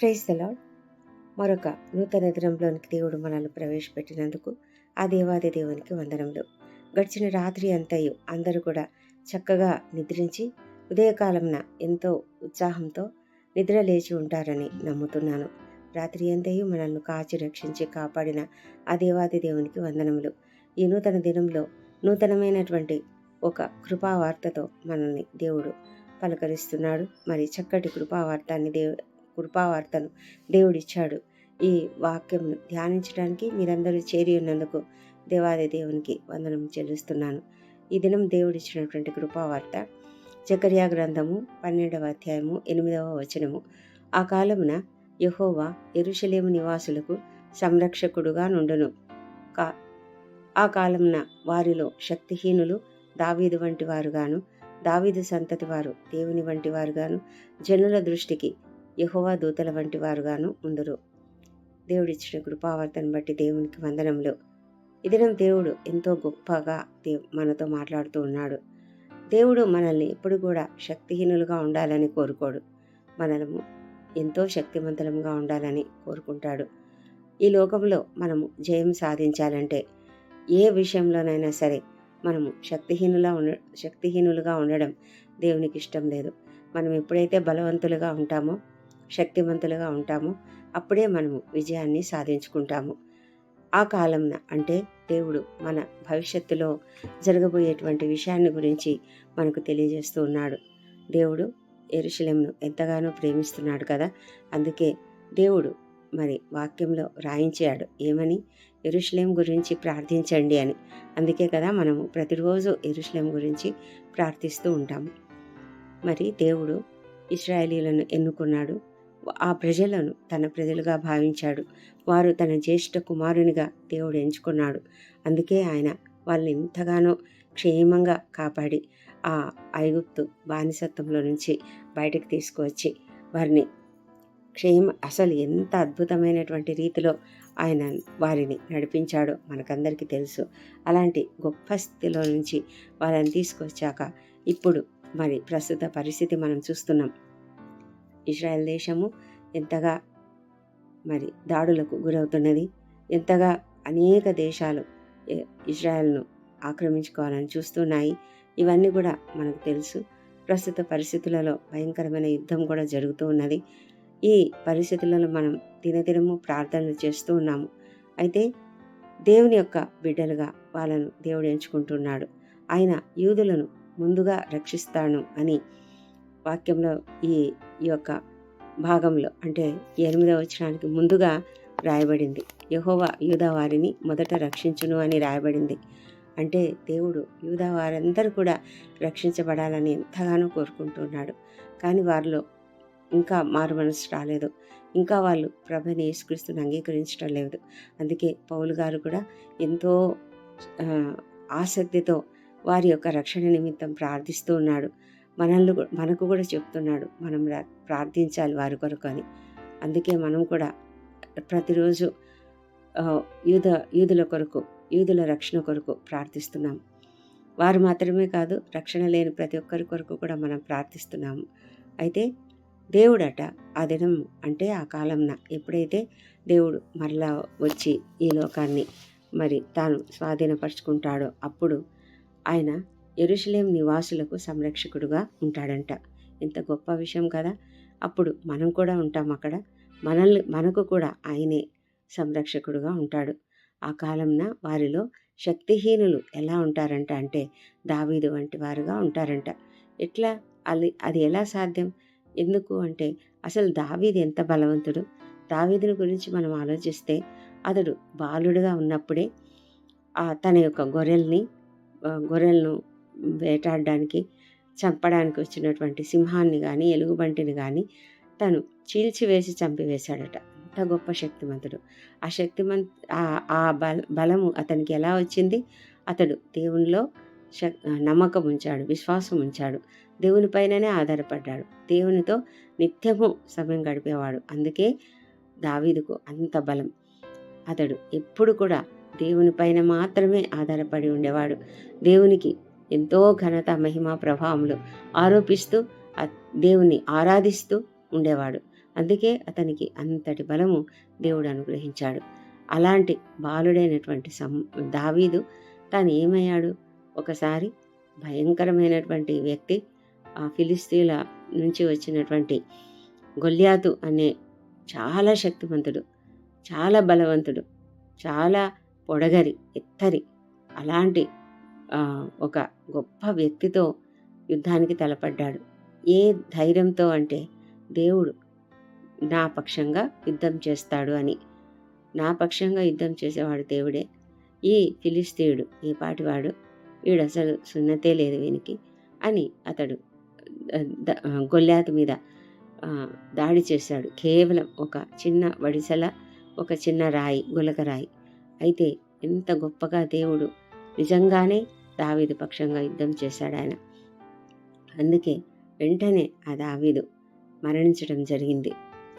Praise the మరొక నూతన దినంలోనికి దేవుడు మనల్ని ప్రవేశపెట్టినందుకు ఆ దేవాది దేవునికి వందనములు. గడిచిన రాత్రి అంతయు అందరూ కూడా చక్కగా నిద్రించి ఉదయకాలంన ఎంతో ఉత్సాహంతో నిద్ర లేచి ఉంటారని నమ్ముతున్నాను. రాత్రి అంతయు మనల్ని కాచి రక్షించి కాపాడిన ఆ దేవాది దేవునికి వందనములు. ఈ నూతన దినంలో నూతనమైనటువంటి ఒక కృపావార్తతో మనల్ని దేవుడు పలకరిస్తున్నాడు. మరి చక్కటి కృపావార్తాన్ని దేవు కృపావార్తను దేవుడిచ్చాడు. ఈ వాక్యంను ధ్యానించడానికి మీరందరూ చేరి ఉన్నందుకు దేవాది దేవునికి వందనం చెల్లిస్తున్నాను. ఈ దినం దేవుడిచ్చినటువంటి కృపావార్త జకర్యా గ్రంథము పన్నెండవ అధ్యాయము ఎనిమిదవ వచనము. ఆ కాలమున యహోవా ఎరుషలేము నివాసులకు సంరక్షకుడుగా నుండును. కా ఆ కాలమున వారిలో శక్తిహీనులు దావీదు వంటి వారుగాను దావీదు సంతతి వారు దేవుని వంటి వారుగాను జనుల దృష్టికి యహోవా దూతల వంటి వారుగాను ఉందరు. దేవుడిచ్చిన కృపావర్తను బట్టి దేవునికి వందనములు. ఇదనం దేవుడు ఎంతో గొప్పగా దేవ్ మనతో మాట్లాడుతూ ఉన్నాడు. దేవుడు మనల్ని ఎప్పుడు కూడా శక్తిహీనులుగా ఉండాలని కోరుకోడు. మనము ఎంతో శక్తివంతులంగా ఉండాలని కోరుకుంటాడు. ఈ లోకంలో మనము జయం సాధించాలంటే ఏ విషయంలోనైనా సరే మనము శక్తిహీనులా ఉండ శక్తిహీనులుగా ఉండడం దేవునికి ఇష్టం లేదు. మనం ఎప్పుడైతే బలవంతులుగా ఉంటామో శక్తివంతులుగా ఉంటాము. అప్పుడే మనము విజయాన్ని సాధించుకుంటాము. ఆ కాలంన అంటే దేవుడు మన భవిష్యత్తులో జరగబోయేటువంటి విషయాన్ని గురించి మనకు తెలియజేస్తూ ఉన్నాడు. దేవుడు ఎరుశలేంను ఎంతగానో ప్రేమిస్తున్నాడు కదా. అందుకే దేవుడు మరి వాక్యంలో రాయించాడు ఏమని? ఎరుషలేం గురించి ప్రార్థించండి అని. అందుకే కదా మనము ప్రతిరోజు ఎరుషలేం గురించి ప్రార్థిస్తూ ఉంటాము. మరి దేవుడు ఇస్రాయేలీలను ఎన్నుకున్నాడు? ఆ ప్రజలను తన ప్రజలుగా భావించాడు. వారు తన జ్యేష్ఠ కుమారునిగా దేవుడు ఎంచుకున్నాడు. అందుకే ఆయన వాళ్ళని ఎంతగానో క్షేమంగా కాపాడి ఆ ఐగుప్తు బానిసత్వంలో నుంచి బయటకు తీసుకువచ్చి వారిని క్షేమ అసలు ఎంత అద్భుతమైనటువంటి రీతిలో ఆయన వారిని నడిపించాడో మనకందరికీ తెలుసు. అలాంటి గొప్ప స్థితిలో నుంచి వాళ్ళని తీసుకొచ్చాక ఇప్పుడు మరి ప్రస్తుత పరిస్థితి మనం చూస్తున్నాం. ఇజ్రాయెల్ దేశము ఎంతగా మరి దాడులకు గురవుతున్నది ఎంతగా అనేక దేశాలు ఇజ్రాయెల్ను ఆక్రమించుకోవాలని చూస్తున్నాయి ఇవన్నీ కూడా మనకు తెలుసు. ప్రస్తుత పరిస్థితులలో భయంకరమైన యుద్ధం కూడా జరుగుతూ ఉన్నది. ఈ పరిస్థితులలో మనం దినదినము ప్రార్థనలు చేస్తూ ఉన్నాము. అయితే దేవుని యొక్క బిడ్డలుగా వాళ్ళను దేవుడు ఎంచుకుంటున్నాడు. ఆయన యూదులను ముందుగా రక్షిస్తాను అని వాక్యంలో ఈ ఈ యొక్క భాగంలో అంటే ఎనిమిదవ వచనానికి ముందుగా రాయబడింది. యహోవా యూదా వారిని మొదట రక్షించును అని రాయబడింది. అంటే దేవుడు యూదా వారందరూ కూడా రక్షించబడాలని ఎంతగానో కోరుకుంటున్నాడు. కానీ వారిలో ఇంకా మారు మనసు రాలేదు. ఇంకా వాళ్ళు ప్రభుని యేసుక్రీస్తుని అంగీకరించడం లేదు. అందుకే పౌలు గారు కూడా ఎంతో ఆసక్తితో వారి యొక్క రక్షణ నిమిత్తం ప్రార్థిస్తూ ఉన్నాడు. మనల్ని మనకు కూడా చెప్తున్నాడు. మనం ప్రార్థించాలి వారి కొరకు అని. అందుకే మనం కూడా ప్రతిరోజు యూద యూదుల కొరకు యూదుల రక్షణ కొరకు ప్రార్థిస్తున్నాం. వారు మాత్రమే కాదు రక్షణ లేని ప్రతి ఒక్కరి కొరకు కూడా మనం ప్రార్థిస్తున్నాము. అయితే దేవుడట ఆ దినం అంటే ఆ కాలంన ఎప్పుడైతే దేవుడు మరలా వచ్చి ఈ లోకాన్ని మరి తాను స్వాధీనపరుచుకుంటాడో అప్పుడు ఆయన ఎరుషలేం నివాసులకు సంరక్షకుడుగా ఉంటాడంట. ఎంత గొప్ప విషయం కదా? అప్పుడు మనం కూడా ఉంటాం అక్కడ. మనల్ని మనకు కూడా ఆయనే సంరక్షకుడుగా ఉంటాడు. ఆ కాలంన వారిలో శక్తిహీనులు ఎలా ఉంటారంట అంటే దావీదు వంటి వారుగా ఉంటారంట. ఎట్లా? అది అది ఎలా సాధ్యం? ఎందుకు అంటే అసలు దావీది ఎంత బలవంతుడు? దావీదుని గురించి మనం ఆలోచిస్తే అతడు బాలుడుగా ఉన్నప్పుడే తన యొక్క గొర్రెల్ని గొర్రెలను వేటాడడానికి చంపడానికి వచ్చినటువంటి సింహాన్ని కానీ ఎలుగుబంటిని కానీ తను చీల్చివేసి చంపివేశాడట. అంత గొప్ప శక్తిమంతుడు. ఆ శక్తిమంత్ ఆ బల బలము అతనికి ఎలా వచ్చింది? అతడు దేవునిలో నమ్మకం ఉంచాడు విశ్వాసం ఉంచాడు దేవునిపైననే ఆధారపడ్డాడు. దేవునితో నిత్యము సమయం గడిపేవాడు. అందుకే దావీదుకు అంత బలం. అతడు ఎప్పుడు కూడా దేవునిపైన మాత్రమే ఆధారపడి ఉండేవాడు. దేవునికి ఎంతో ఘనత మహిమ ప్రభావములు ఆరోపిస్తూ దేవుణ్ణి ఆరాధిస్తూ ఉండేవాడు. అందుకే అతనికి అంతటి బలము దేవుడు అనుగ్రహించాడు. అలాంటి బాలుడైనటువంటి సం దావీదు తాను ఏమయ్యాడు? ఒకసారి భయంకరమైనటువంటి వ్యక్తి ఆ ఫిలిస్తీన్ల నుంచి వచ్చినటువంటి గొల్యాతు అనే చాలా శక్తివంతుడు చాలా బలవంతుడు చాలా పొడగరి ఎత్తరి అలాంటి ఒక గొప్ప వ్యక్తితో యుద్ధానికి తలపడ్డాడు. ఏ ధైర్యంతో అంటే దేవుడు నా పక్షంగా యుద్ధం చేస్తాడు అని. నా పక్షంగా యుద్ధం చేసేవాడు దేవుడే. ఈ ఫిలిస్తీయుడు ఈ పాటివాడు వీడు అసలు సున్నతే లేదు వీనికి అని అతడు గొల్లాత మీద దాడి చేశాడు. కేవలం ఒక చిన్న వడిసల ఒక చిన్న రాయి గులక రాయి. అయితే ఎంత గొప్పగా దేవుడు నిజంగానే దావీదు పక్షంగా యుద్ధం చేశాడు ఆయన. అందుకే వెంటనే ఆ దావీదు మరణించడం జరిగింది.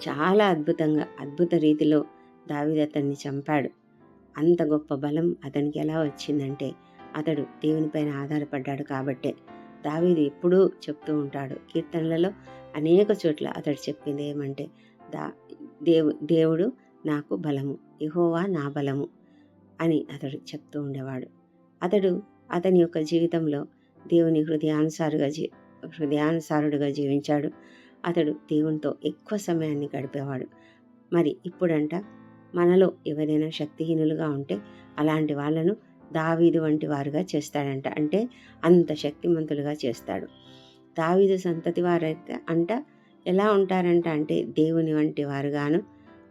చాలా అద్భుతంగా అద్భుత రీతిలో దావీదు అతన్ని చంపాడు. అంత గొప్ప బలం అతనికి ఎలా వచ్చిందంటే అతడు దేవునిపైన ఆధారపడ్డాడు కాబట్టే. దావీదు ఎప్పుడూ చెప్తూ ఉంటాడు కీర్తనలలో అనేక చోట్ల అతడు చెప్పింది ఏమంటే దా దేవు దేవుడు నాకు బలము యెహోవా నా బలము అని అతడు చెప్తూ ఉండేవాడు. అతడు అతని యొక్క జీవితంలో దేవుని హృదయానుసారుగా జీ హృదయానుసారుడుగా జీవించాడు. అతడు దేవునితో ఎక్కువ సమయాన్ని గడిపేవాడు. మరి ఇప్పుడంట మనలో ఎవరైనా శక్తిహీనులుగా ఉంటే అలాంటి వాళ్ళను దావీదు వంటి వారుగా చేస్తాడంట. అంటే అంత శక్తిమంతులుగా చేస్తాడు. దావీదు సంతతి వారైతే అంట ఎలా ఉంటారంట అంటే దేవుని వంటి వారుగాను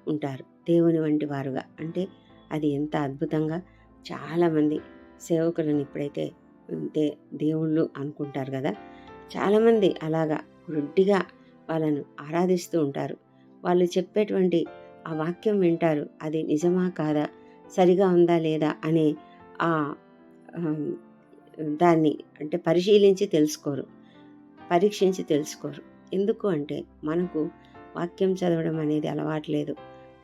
ఉంటారు. దేవుని వంటి వారుగా అంటే అది ఎంత అద్భుతంగా చాలామంది సేవకులను ఇప్పుడైతే దే దేవుళ్ళు అనుకుంటారు కదా. చాలామంది అలాగా గుడ్డిగా వాళ్ళను ఆరాధిస్తూ ఉంటారు. వాళ్ళు చెప్పేటువంటి ఆ వాక్యం వింటారు. అది నిజమా కాదా? సరిగా ఉందా లేదా? అనే ఆ దాన్ని అంటే పరిశీలించి తెలుసుకోరు. పరీక్షించి తెలుసుకోరు. ఎందుకు అంటే మనకు వాక్యం చదవడం అనేది అలవాట్లేదు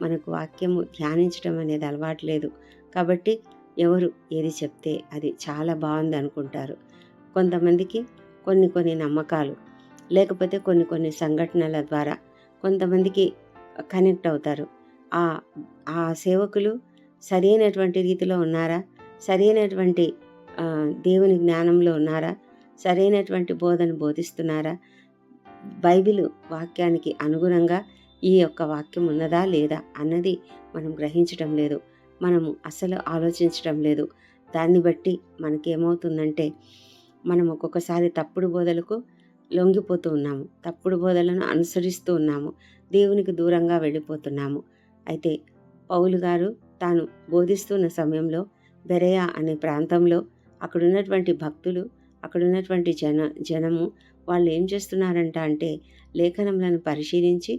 మనకు వాక్యము ధ్యానించడం అనేది అలవాట్లేదు కాబట్టి ఎవరు ఏది చెప్తే అది చాలా బాగుంది అనుకుంటారు కొంతమందికి కొన్ని కొన్ని నమ్మకాలు లేకపోతే కొన్ని కొన్ని సంఘటనల ద్వారా కొంతమందికి కనెక్ట్ అవుతారు. ఆ ఆ సేవకులు సరైనటువంటి రీతిలో ఉన్నారా? సరైనటువంటి దేవుని జ్ఞానంలో ఉన్నారా? సరైనటువంటి బోధను బోధిస్తున్నారా? బైబిల్ వాక్యానికి అనుగుణంగా ఈ యొక్క వాక్యం ఉన్నదా లేదా అన్నది మనం గ్రహించటం లేదు. మనము అసలు ఆలోచించటం లేదు. దాన్ని బట్టి మనకేమవుతుందంటే మనం ఒక్కొక్కసారి తప్పుడు బోధలకు లొంగిపోతూ ఉన్నాము. తప్పుడు బోధలను అనుసరిస్తూ ఉన్నాము. దేవునికి దూరంగా వెళ్ళిపోతున్నాము. అయితే పౌలు గారు తాను బోధిస్తున్న సమయంలో బెరయా అనే ప్రాంతంలో అక్కడున్నటువంటి భక్తులు అక్కడున్నటువంటి జన జనము వాళ్ళు ఏం చేస్తున్నారంట అంటే లేఖనములను పరిశీలించి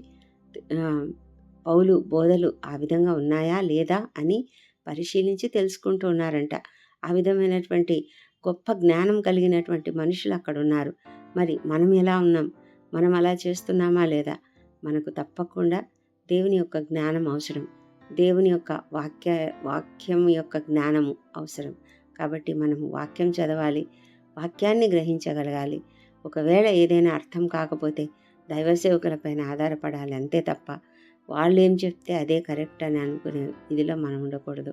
పౌలు బోధలు ఆ విధంగా ఉన్నాయా లేదా అని పరిశీలించి తెలుసుకుంటూ ఉన్నారంట. ఆ విధమైనటువంటి గొప్ప జ్ఞానం కలిగినటువంటి మనుషులు అక్కడ ఉన్నారు మరి మనం ఎలా ఉన్నాం? మనం అలా చేస్తున్నామా లేదా? మనకు తప్పకుండా దేవుని యొక్క జ్ఞానం అవసరం. దేవుని యొక్క వాక్య వాక్యం యొక్క జ్ఞానము అవసరం. కాబట్టి మనం వాక్యం చదవాలి వాక్యాన్ని గ్రహించగలగాలి. ఒకవేళ ఏదైనా అర్థం కాకపోతే దైవ సేవకులపైన ఆధారపడాలి అంతే తప్ప వాళ్ళు ఏం చెప్తే అదే కరెక్ట్ అని అనుకునే ఇదిలో మనం ఉండకూడదు.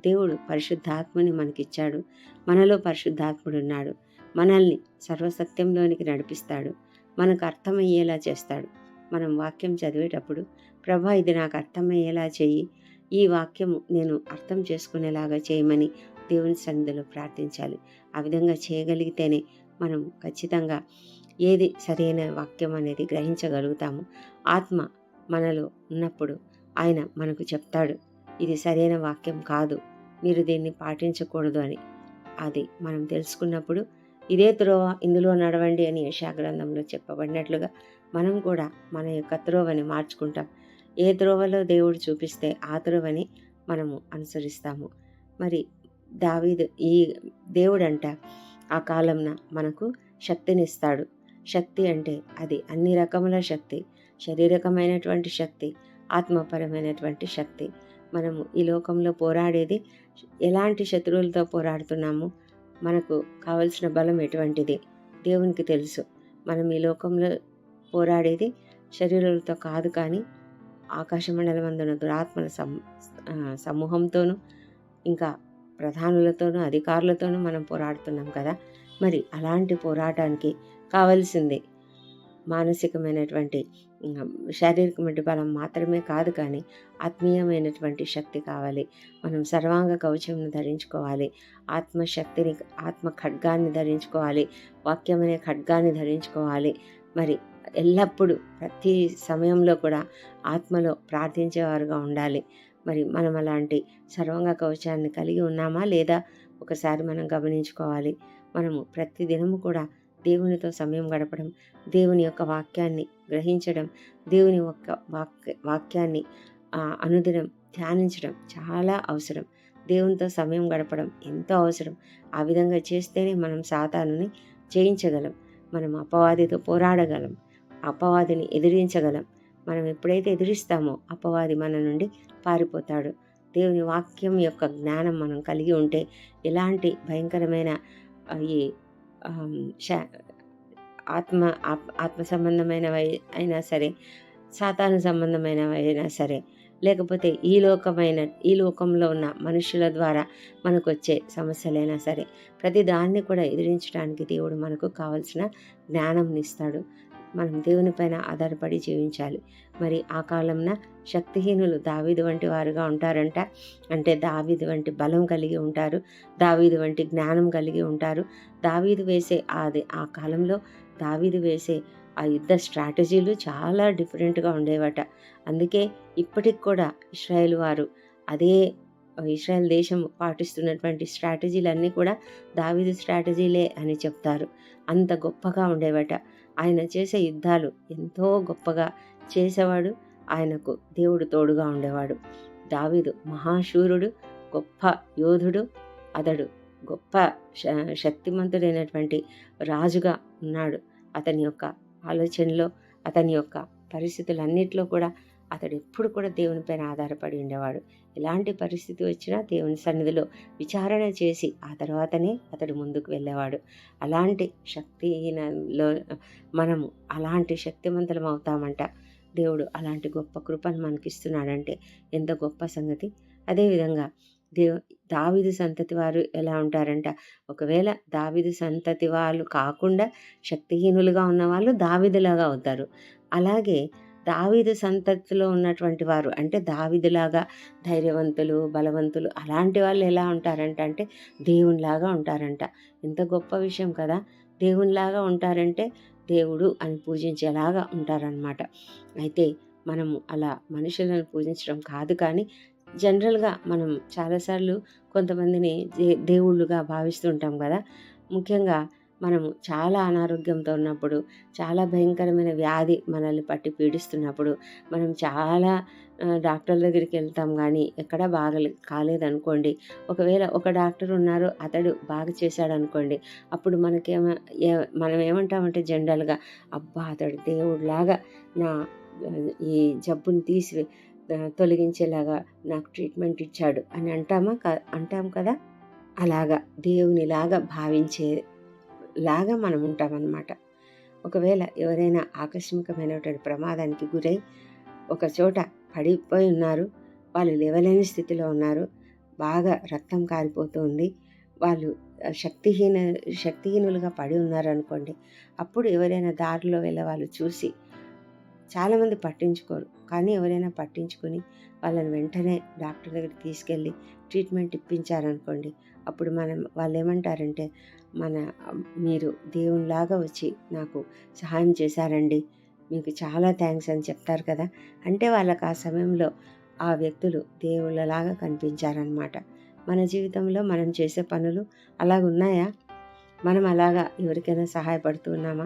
దేవుడు పరిశుద్ధాత్మని మనకిచ్చాడు. మనలో పరిశుద్ధాత్ముడు ఉన్నాడు. మనల్ని సర్వసత్యంలోనికి నడిపిస్తాడు. మనకు అర్థమయ్యేలా చేస్తాడు. మనం వాక్యం చదివేటప్పుడు ప్రభా ఇది నాకు అర్థమయ్యేలా చెయ్యి. ఈ వాక్యము నేను అర్థం చేసుకునేలాగా చేయమని దేవుని సన్నిధిలో ప్రార్థించాలి. ఆ విధంగా చేయగలిగితేనే మనం ఖచ్చితంగా ఏది సరైన వాక్యం అనేది గ్రహించగలుగుతాము. ఆత్మ మనలో ఉన్నప్పుడు ఆయన మనకు చెప్తాడు ఇది సరైన వాక్యం కాదు మీరు దీన్ని పాటించకూడదు అని. అది మనం తెలుసుకున్నప్పుడు ఇదే త్రోవ ఇందులో నడవండి అని యశాగ్రంథంలో చెప్పబడినట్లుగా మనం కూడా మన యొక్క త్రోవని మార్చుకుంటాం. ఏ త్రోవలో దేవుడు చూపిస్తే ఆ త్రోవని మనము అనుసరిస్తాము. మరి దావీదు ఈ దేవుడంట ఆ కాలంన మనకు శక్తినిస్తాడు. శక్తి అంటే అది అన్ని రకముల శక్తి. శారీరకమైనటువంటి శక్తి ఆత్మపరమైనటువంటి శక్తి. మనము ఈ లోకంలో పోరాడేది ఎలాంటి శత్రువులతో పోరాడుతున్నాము మనకు కావలసిన బలం ఎటువంటిది? దేవునికి తెలుసు. మనం ఈ లోకంలో పోరాడేది శరీరాలతో కాదు కానీ ఆకాశమండలం అందున దురాత్మల సమ్ సమూహంతోనూ ఇంకా ప్రధానులతోనూ అధికారులతోనూ మనం పోరాడుతున్నాం కదా? మరి అలాంటి పోరాటానికి కావలసింది మానసికమైనటువంటి శారీరకమైన బలం మాత్రమే కాదు కానీ ఆత్మీయమైనటువంటి శక్తి కావాలి. మనం సర్వాంగ కవచంను ధరించుకోవాలి. ఆత్మశక్తిని ఆత్మ ఖడ్గాన్ని ధరించుకోవాలి. వాక్యం అనే ఖడ్గాన్ని ధరించుకోవాలి. మరి ఎల్లప్పుడూ ప్రతి సమయంలో కూడా ఆత్మలో ప్రార్థించేవారుగా ఉండాలి. మరి మనం అలాంటి సర్వంగ కవచాన్ని కలిగి ఉన్నామా? లేదా ఒకసారి మనం గమనించుకోవాలి. మనము ప్రతి దినము కూడా దేవునితో సమయం గడపడం దేవుని యొక్క వాక్యాన్ని గ్రహించడం దేవుని యొక్క వాక్య వాక్యాన్ని అనుదినం ధ్యానించడం చాలా అవసరం. దేవునితో సమయం గడపడం ఎంతో అవసరం. ఆ విధంగా చేస్తేనే మనం సాతానుని జయించగలం. మనం అపవాదితో పోరాడగలం. అపవాదిని ఎదిరించగలం. మనం ఎప్పుడైతే ఎదిరిస్తామో అపవాది మన నుండి పారిపోతాడు. దేవుని వాక్యం యొక్క జ్ఞానం మనం కలిగి ఉంటే ఎలాంటి భయంకరమైన ఈ ఆత్మ ఆత్మ సంబంధమైనవి అయినా సరే సాధారణ సంబంధమైనవి అయినా సరే లేకపోతే ఈ లోకమైన ఈ లోకంలో ఉన్న మనుషుల ద్వారా మనకు వచ్చే సమస్యలైనా సరే ప్రతి దాన్ని కూడా ఎదిరించడానికి దేవుడు మనకు కావలసిన జ్ఞానం ఇస్తాడు మనం దేవుని పైన ఆధారపడి జీవించాలి. మరి ఆ కాలంన శక్తిహీనులు దావీదు వంటి వారుగా ఉంటారంట. అంటే దావీదు వంటి బలం కలిగి ఉంటారు. దావీదు వంటి జ్ఞానం కలిగి ఉంటారు. దావీదు వేసే అది ఆ కాలంలో దావీదు వేసే ఆ యుద్ధ స్ట్రాటజీలు చాలా డిఫరెంట్గా ఉండేవట. అందుకే ఇప్పటికి కూడా ఇస్రాయేల్ వారు అదే ఇస్రాయల్ దేశం పాటిస్తున్నటువంటి స్ట్రాటజీలన్నీ కూడా దావీదు స్ట్రాటజీలే అని చెప్తారు. అంత గొప్పగా ఉండేవట. ఆయన చేసే యుద్ధాలు ఎంతో గొప్పగా చేసేవాడు. ఆయనకు దేవుడు తోడుగా ఉండేవాడు. దావీదు మహాశూరుడు గొప్ప యోధుడు అతడు గొప్ప శక్తిమంతుడైనటువంటి రాజుగా ఉన్నాడు. అతని యొక్క ఆలోచనలో అతని యొక్క పరిస్థితులన్నిట్లో కూడా అతడు ఎప్పుడు కూడా దేవునిపైన ఆధారపడి ఉండేవాడు. ఎలాంటి పరిస్థితి వచ్చినా దేవుని సన్నిధిలో విచారణ చేసి ఆ తర్వాతనే అతడు ముందుకు వెళ్ళేవాడు. అలాంటి శక్తిహీనలో మనము అలాంటి శక్తివంతులం అవుతామంట. దేవుడు అలాంటి గొప్ప కృపను మనకిస్తున్నాడంటే ఎంత గొప్ప సంగతి? అదేవిధంగా దేవు దావిదు సంతతి వారు ఎలా ఉంటారంట? ఒకవేళ దావిదు సంతతి వాళ్ళు కాకుండా శక్తిహీనులుగా ఉన్న వాళ్ళు దావిదులాగా అవుతారు. అలాగే దావీదు సంతతిలో ఉన్నటువంటి వారు అంటే దావీదులాగా ధైర్యవంతులు బలవంతులు అలాంటి వాళ్ళు ఎలా ఉంటారంట అంటే దేవునిలాగా ఉంటారంట. ఎంత గొప్ప విషయం కదా! దేవునిలాగా ఉంటారంటే దేవుడు అని పూజించేలాగా ఉంటారనమాట అయితే మనము అలా మనుషులను పూజించడం కాదు కానీ జనరల్గా మనం చాలాసార్లు కొంతమందిని దే- దేవుళ్ళుగా భావిస్తుంటాం కదా! ముఖ్యంగా మనము చాలా అనారోగ్యంతో ఉన్నప్పుడు చాలా భయంకరమైన వ్యాధి మనల్ని పట్టి పీడిస్తున్నప్పుడు మనం చాలా డాక్టర్ డాక్టర్ల దగ్గరికి వెళ్తాం కానీ ఎక్కడా బాగా కాలేదనుకోండి ఒకవేళ ఒక డాక్టర్ ఉన్నారు అతడు బాగా చేశాడు అనుకోండి అప్పుడు మనకేమ ఏ- మనం ఏమంటామంటే జనరల్గా అబ్బా అతడు దేవుడిలాగా నా ఈ జబ్బుని తీసి తొలగించేలాగా నాకు ట్రీట్మెంట్ ఇచ్చాడు అని అంటామా అంటాం కదా? అలాగా దేవునిలాగా భావించే లాగా మనం ఉంటామన్నమాట. ఒకవేళ ఎవరైనా ఆకస్మికమైనటువంటి ప్రమాదానికి గురై ఒక చోట పడిపోయి ఉన్నారు వాళ్ళు లేవలేని స్థితిలో ఉన్నారు బాగా రక్తం కారిపోతుంది వాళ్ళు శక్తిహీన శక్తిహీనులుగా పడి ఉన్నారనుకోండి అప్పుడు ఎవరైనా దారిలో వెళ్ళే వాళ్ళు చూసి చాలామంది పట్టించుకోరు. కానీ ఎవరైనా పట్టించుకొని వాళ్ళని వెంటనే డాక్టర్ దగ్గరికి తీసుకెళ్ళి ట్రీట్మెంట్ ఇప్పించారనుకోండి అప్పుడు మనం వాళ్ళు ఏమంటారంటే మన మీరు దేవునిలాగా వచ్చి నాకు సహాయం చేశారండి మీకు చాలా థ్యాంక్స్ అని చెప్తారు కదా. అంటే వాళ్ళకి ఆ సమయంలో ఆ వ్యక్తులు దేవుళ్ళలాగా కనిపించారనమాట. మన జీవితంలో మనం చేసే పనులు అలాగ ఉన్నాయా? మనం అలాగా ఎవరికైనా సహాయపడుతూ ఉన్నామా?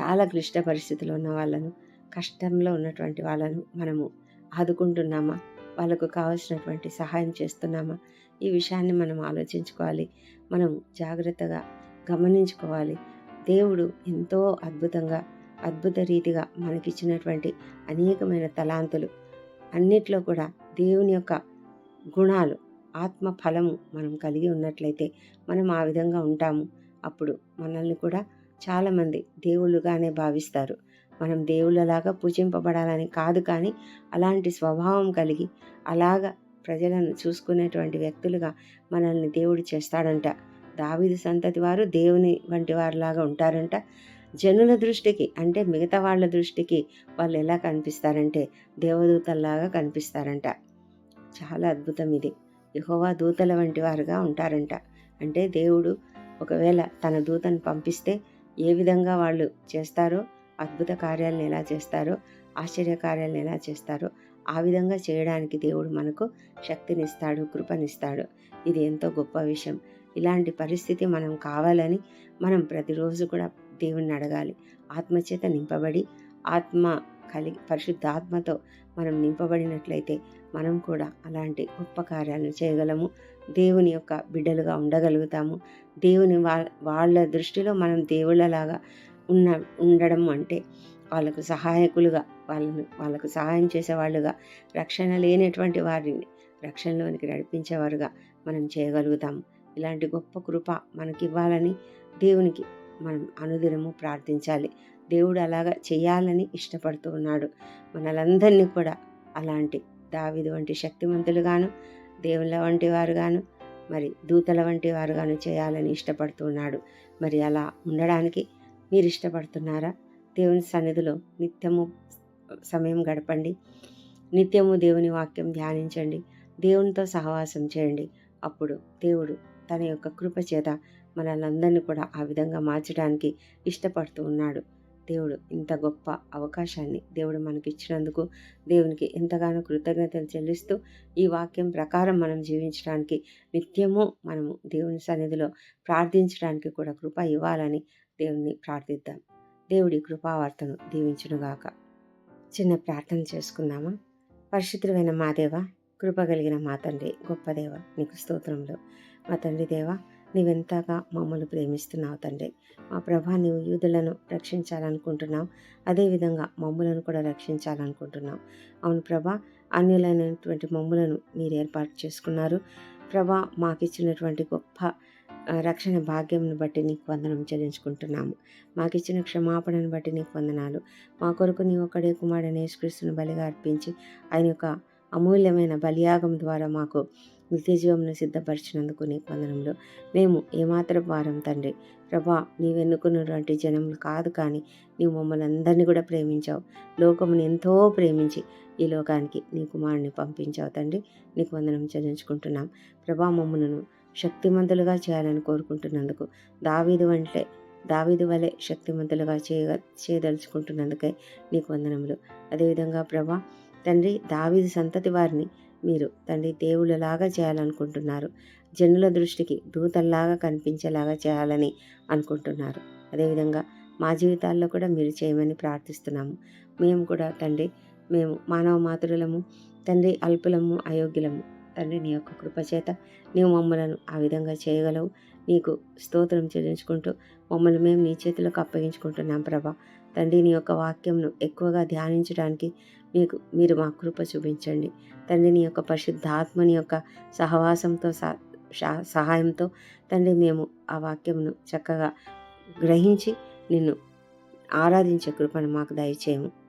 చాలా క్లిష్ట పరిస్థితులు ఉన్న వాళ్ళను కష్టంలో ఉన్నటువంటి వాళ్ళను మనము ఆదుకుంటున్నామా? వాళ్ళకు కావాల్సినటువంటి సహాయం చేస్తున్నామా? ఈ విషయాన్ని మనం ఆలోచించుకోవాలి. మనం జాగ్రత్తగా గమనించుకోవాలి. దేవుడు ఎంతో అద్భుతంగా అద్భుత రీతిగా మనకిచ్చినటువంటి అనేకమైన తలాంతులు. అన్నిట్లో కూడా దేవుని యొక్క గుణాలు ఆత్మ ఫలము మనం కలిగి ఉన్నట్లయితే మనం ఆ విధంగా ఉంటాము. అప్పుడు మనల్ని కూడా చాలామంది దేవుళ్ళుగానే భావిస్తారు. మనం దేవుళ్ళలాగా పూజింపబడాలని కాదు కానీ అలాంటి స్వభావం కలిగి అలాగా ప్రజలను చూసుకునేటువంటి వ్యక్తులుగా మనల్ని దేవుడు చేస్తాడంట. దావీదు సంతతి వారు దేవుని వంటి వారిలాగా ఉంటారంట. జనుల దృష్టికి అంటే మిగతా వాళ్ళ దృష్టికి వాళ్ళు ఎలా కనిపిస్తారంటే దేవదూతల్లాగా కనిపిస్తారంట. చాలా అద్భుతం ఇది. యహోవా దూతల వంటి వారుగా ఉంటారంట. అంటే దేవుడు ఒకవేళ తన దూతను పంపిస్తే ఏ విధంగా వాళ్ళు చేస్తారో అద్భుత కార్యాలను ఎలా చేస్తారో ఆశ్చర్య కార్యాలను ఎలా చేస్తారో ఆ విధంగా చేయడానికి దేవుడు మనకు శక్తినిస్తాడు కృపనిస్తాడు. ఇది ఎంతో గొప్ప విషయం. ఇలాంటి పరిస్థితి మనం కావాలని మనం ప్రతిరోజు కూడా దేవుణ్ణి అడగాలి. ఆత్మచేత నింపబడి ఆత్మ కలిగి పరిశుద్ధాత్మతో మనం నింపబడినట్లయితే మనం కూడా అలాంటి గొప్ప కార్యాలను చేయగలము. దేవుని యొక్క బిడ్డలుగా ఉండగలుగుతాము. దేవుని వాళ్ళ దృష్టిలో మనం దేవుళ్ళలాగా ఉన్న ఉండడం అంటే వాళ్ళకు సహాయకులుగా వాళ్ళను వాళ్ళకు సహాయం చేసేవాళ్ళుగా రక్షణ లేనటువంటి వారిని రక్షణలోనికి నడిపించేవారుగా మనం చేయగలుగుతాము ఇలాంటి గొప్ప కృప మనకి ఇవ్వాలని దేవునికి మనం అనుదినము ప్రార్థించాలి. దేవుడు అలాగా చేయాలని ఇష్టపడుతూ ఉన్నాడు. మనలందరినీ కూడా అలాంటి దావిదు వంటి శక్తిమంతులుగాను దేవుళ్ళ వంటి వారుగాను మరి దూతల వంటి వారుగాను చేయాలని ఇష్టపడుతున్నాడు మరి అలా ఉండడానికి మీరు ఇష్టపడుతున్నారా దేవుని సన్నిధిలో నిత్యము సమయం గడపండి. నిత్యము దేవుని వాక్యం ధ్యానించండి. దేవునితో సహవాసం చేయండి. అప్పుడు దేవుడు తన యొక్క కృప చేత మనల్ని కూడా ఆ విధంగా మార్చడానికి ఇష్టపడుతూ ఉన్నాడు. దేవుడు ఇంత గొప్ప అవకాశాన్ని దేవుడు మనకి ఇచ్చినందుకు దేవునికి ఎంతగానో కృతజ్ఞతలు చెల్లిస్తూ ఈ వాక్యం ప్రకారం మనం జీవించడానికి నిత్యము మనము దేవుని సన్నిధిలో ప్రార్థించడానికి కూడా కృప ఇవ్వాలని దేవుణ్ణి ప్రార్థిద్దాం. దేవుడి కృపావార్తను దీవించునుగాక. చిన్న ప్రార్థన చేసుకుందామా? పరిశుద్ధమైన మా దేవ కృప కలిగిన మా తండ్రి గొప్ప దేవ నీకు స్తోత్రంలో. మా తండ్రి దేవ నీవెంతగా మమ్మల్ని ప్రేమిస్తున్నావు తండ్రి. మా ప్రభా నీవు యూదులను రక్షించాలనుకుంటున్నావు. అదేవిధంగా మమ్ములను కూడా రక్షించాలనుకుంటున్నావు. అవును ప్రభా అన్యులైనటువంటి మమ్ములను మీరు ఏర్పాటు చేసుకున్నారు. ప్రభా మాకిచ్చినటువంటి గొప్ప రక్షణ భాగ్యంను బట్టి నీకు వందనం చెల్లించుకుంటున్నాము. మాకు ఇచ్చిన క్షమాపణను బట్టి నీకు వందనాలు. మా కొరకు నీ ఒక్కడే కుమారుడనే యేసుక్రీస్తును బలిగా అర్పించి ఆయన యొక్క అమూల్యమైన బలియాగం ద్వారా మాకు నిత్యజీవంను సిద్ధపరిచినందుకు నీకు వందనంలో మేము ఏమాత్రం వారం తండ్రి. ప్రభా నీవెన్నుకున్నటువంటి జనములు కాదు కానీ నీవు మమ్మల్ని అందరినీ కూడా ప్రేమించావు. లోకముని ఎంతో ప్రేమించి ఈ లోకానికి నీ కుమారుని పంపించావు తండ్రి. నీకు వందనం చెల్లించుకుంటున్నాం. ప్రభా మమ్మలను శక్తిమంతులుగా చేయాలని కోరుకుంటున్నందుకు దావీదు అంటే దావీదు వలె శక్తిమంతులుగా చేయ చేయదలుచుకుంటున్నందుకే నీకు వందనములు. అదేవిధంగా ప్రభా తండ్రి దావీదు సంతతి వారిని మీరు తండ్రి దేవుళ్ళలాగా చేయాలనుకుంటున్నారు. జనుల దృష్టికి దూతల్లాగా కనిపించేలాగా చేయాలని అనుకుంటున్నారు. అదేవిధంగా మా జీవితాల్లో కూడా మీరు చేయమని ప్రార్థిస్తున్నాము. మేము కూడా తండ్రి మేము మానవ మాతృలము తండ్రి అల్పులము అయోగ్యులము. తండ్రి నీ యొక్క కృపచేత నీవు మమ్మలను ఆ విధంగా చేయగలవు. నీకు స్తోత్రం చెల్లించుకుంటూ మమ్మల్ని మేము నీ చేతులకు అప్పగించుకుంటున్నాం ప్రభా. తండ్రి నీ యొక్క వాక్యంను ఎక్కువగా ధ్యానించడానికి మీకు మీరు మా కృప చూపించండి. తండ్రి నీ యొక్క పరిశుద్ధాత్మని యొక్క సహవాసంతో సహాయంతో తండ్రి మేము ఆ వాక్యంను చక్కగా గ్రహించి నిన్ను ఆరాధించే కృపను మాకు దయచేయము.